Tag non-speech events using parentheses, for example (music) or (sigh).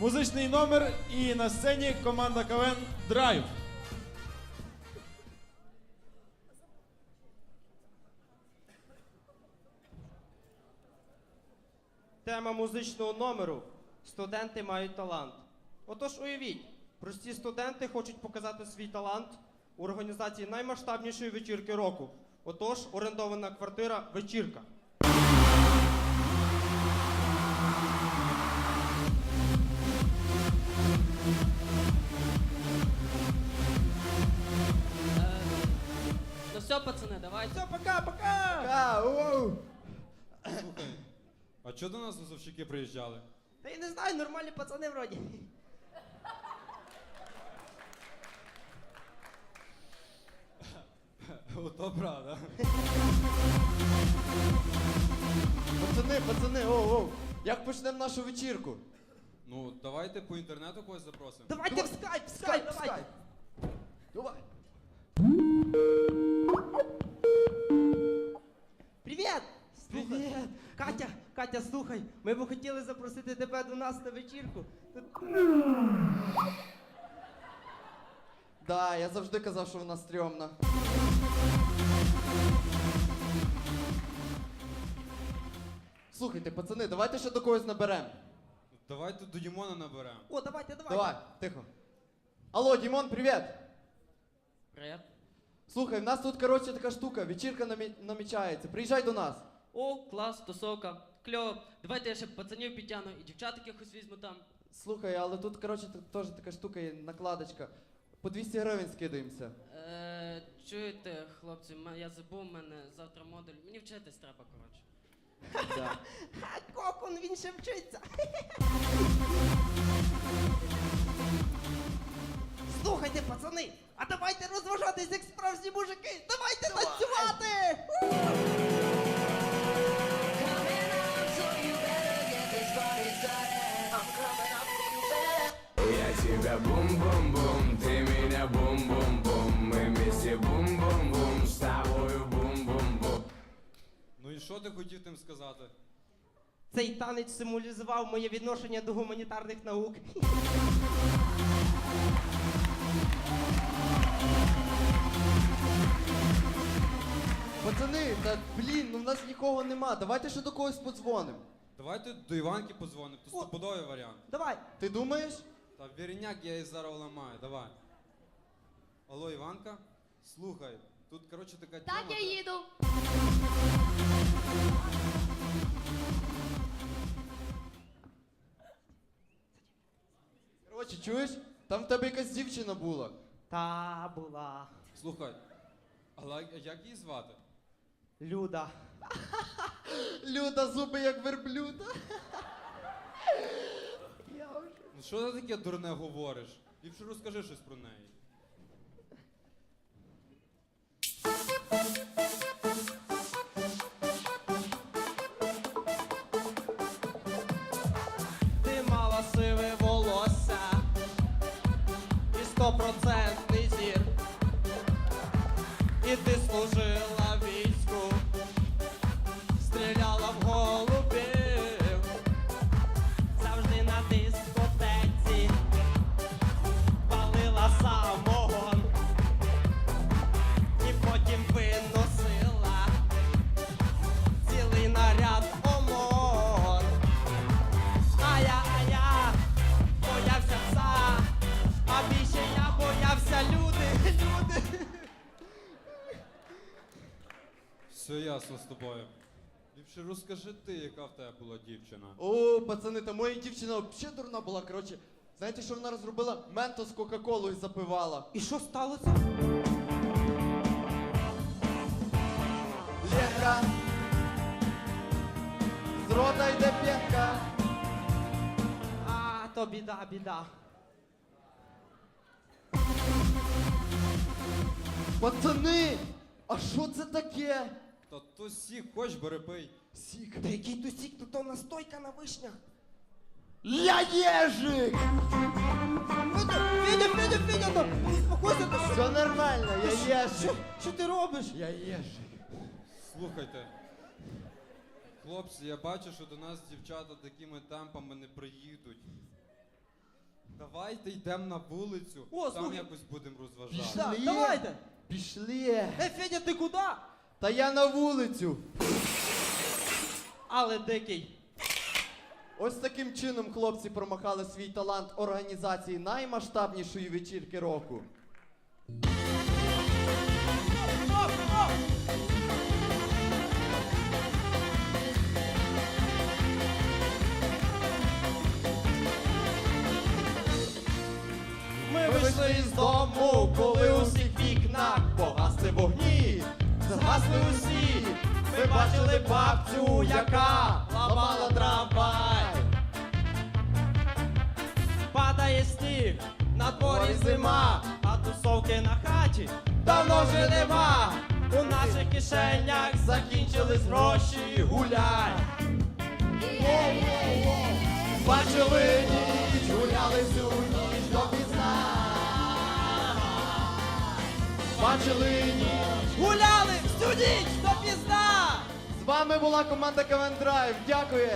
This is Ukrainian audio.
Музичний номер і на сцені команда КВН Драйв. Тема музичного номеру Студенти мають талант. Отож, уявіть, прості студенти хочуть показати свій талант у організації наймасштабнішої вечірки року. Отож, орендована квартира вечірка. Все, пацани, давайте. Все, пока, пока! А, оу. А чого до нас газовщики приїжджали? Та я не знаю, нормальні пацани вроді. Ото правда. Пацани, пацани, оу, оу. Як почнемо нашу вечірку? Ну, давайте по інтернету когось запросимо. Давайте в скайп, в скайп, давайте. Давай. Привіт! Привіт! Катя, Катя, слухай, ми б хотіли запросити тебе до нас на вечірку. Тут Да, я завжди казав, що вона стрьомна. Слухайте, пацани, давайте ще до когось наберемо. Давайте до Дімона наберемо. О, давайте, давайте. Давай, тихо. Алло, Дімон, привіт! Привет. Слухай, в нас тут, коротше, така штука, вечірка намі- намічається. Приїжджай до нас. О, клас, тусовка. Кльово. Давайте я ще пацанів підтягну і дівчат якихось візьму там. Слухай, але тут, коротше, т- теж така штука є, накладочка. По 200 гривень скидаємося. Е, чуєте, хлопці, м- я забув в мене завтра модуль. Мені вчитись треба, коротше. (laughs) Да. А кокон, він ще вчиться. (laughs) розважатись як справжні мужики. Давайте танцювати! Я тебя бум-бум-бум, ты меня бум-бум-бум Мы вместе бум-бум-бум, с тобою бум-бум-бум Ну і що ти хотів тим сказати? Цей танець символізував моє відношення до гуманітарних наук. Пацани, та блін, ну в нас нікого нема. Давайте ще до когось подзвонимо. Давайте до Іванки подзвонимо, то стопудовий варіант. Давай. Ти думаєш? Та вірняк я її зараз ламаю, давай. Алло, Іванка? Слухай, тут, коротше, така Так, тема. я їду. Коротше, чуєш? Там в тебе якась дівчина була. Та була. Слухай, але як її звати? Люда. (laughs) Люда, зуби як верблюда. (laughs) Ну що ти таке дурне говориш? Ліпше розкажи щось про неї. Ти мала сиве волосся і стопроцентний зір. І ти служила Все ясно з тобою. Ліпше розкажи ти, яка в тебе була дівчина. О, пацани, та моя дівчина взагалі дурна була. Коротше, знаєте, що вона розробила? Менто з Кока-Колою запивала. І що сталося? Ленка. З рота йде п'янка. А, то біда, біда. Пацани! А що це таке? Та то сік, хоч бери пий. Сік. Та який то сік, то то настойка на вишнях. Я єжик! Федя, Федя, Федя, то успокойся, то що? Все нормально, я єжик. Що, що ти робиш? Я єжик. Слухайте. Хлопці, я бачу, що до нас дівчата такими темпами не приїдуть. Давайте йдемо на вулицю. О, там слухай. якось будемо розважати. Пішли. Давайте. Пішли. Е, Федя, ти куди? Та я на вулицю. Але дикий. Ось таким чином хлопці промахали свій талант організації наймасштабнішої вечірки року. Ми вийшли із дому, коли у згасли усі. Ми бачили бабцю, яка ламала трамвай. Падає сніг, на дворі зима, а тусовки на хаті давно вже нема. У наших кишенях закінчились гроші, гуляй. Бачили ніч, гуляли всю ніч до пізна. Бачили ніч, гуляли всю то до пізна. З вами була команда КВН Драйв. Дякую.